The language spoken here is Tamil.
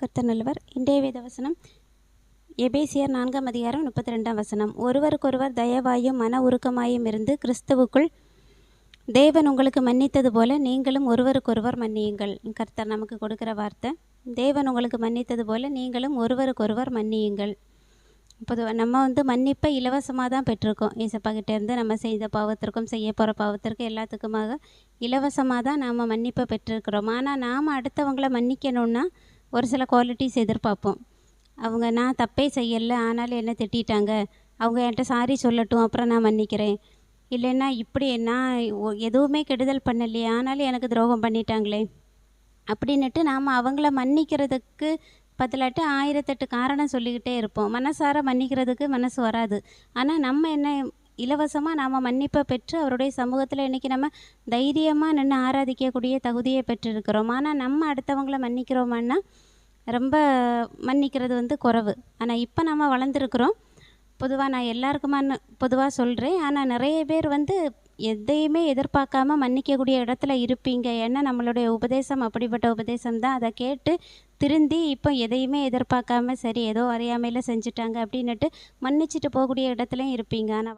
கர்த்தர் நல்லவர். இன்றைய வேத வசனம் எபேசியர் நான்காம் அதிகாரம் முப்பத்தி ரெண்டாம் வசனம். ஒருவருக்கொருவர் தயவாயும் மன உருக்கமாயும் இருந்து கிறிஸ்துவுக்குள் தேவன் உங்களுக்கு மன்னித்தது போல நீங்களும் ஒருவருக்கொருவர் மன்னியுங்கள். கர்த்தர் நமக்கு கொடுக்குற வார்த்தை தேவன் உங்களுக்கு மன்னித்தது போல நீங்களும் ஒருவருக்கொருவர் மன்னியுங்கள். பொதுவாக நம்ம வந்து மன்னிப்பை இலவசமாக தான் பெற்றிருக்கோம். இருந்து நம்ம செய்த பாவத்திற்கும் செய்ய போகிற பாவத்திற்கும் எல்லாத்துக்குமாக இலவசமாக தான் நாம் மன்னிப்பை பெற்றிருக்கிறோம். ஆனால் நாம் அடுத்தவங்கள மன்னிக்கணும்னா ஒரு சில குவாலிட்டிஸ் எதிர்பார்ப்போம். அவங்க நான் தப்பே செய்யலை ஆனாலும் என்ன திட்டிட்டாங்க. அவங்க என்கிட்ட சாரி சொல்லட்டும் அப்புறம் நான் மன்னிக்கிறேன். இல்லைன்னா இப்படி நான் எதுவுமே கெடுதல் பண்ணலையே ஆனாலும் எனக்கு துரோகம் பண்ணிட்டாங்களே. அப்படின்னுட்டு நாம் அவங்கள மன்னிக்கிறதுக்கு பதிலாட்டு ஆயிரத்தெட்டு காரணம் சொல்லிக்கிட்டே இருப்போம். மனசார மன்னிக்கிறதுக்கு மனசு வராது. ஆனால் நம்ம என்ன இலவசமாக நாம் மன்னிப்பை பெற்று அவருடைய சமூகத்தில் இன்றைக்கி நம்ம தைரியமாக நின்று ஆராதிக்கக்கூடிய தகுதியை பெற்றிருக்கிறோம். ஆனால் நம்ம அடுத்தவங்களை மன்னிக்கிறோமான்னா ரொம்ப மன்னிக்கிறது வந்து குறைவு. ஆனால் இப்போ நம்ம வளர்ந்துருக்குறோம். பொதுவாக நான் எல்லாருக்குமான்னு பொதுவாக சொல்கிறேன் ஆனால் நிறைய பேர் வந்து எதையுமே எதிர்பார்க்காம மன்னிக்கக்கூடிய இடத்துல இருப்பீங்க. ஏன்னா நம்மளுடைய உபதேசம் அப்படிப்பட்ட உபதேசம் தான். அதை கேட்டு திருந்தி இப்போ எதையுமே எதிர்பார்க்காம சரி ஏதோ அறியாமையில் செஞ்சுட்டாங்க அப்படின்னுட்டு மன்னிச்சிட்டு போகக்கூடிய இடத்துலையும் இருப்பீங்க. ஆனால்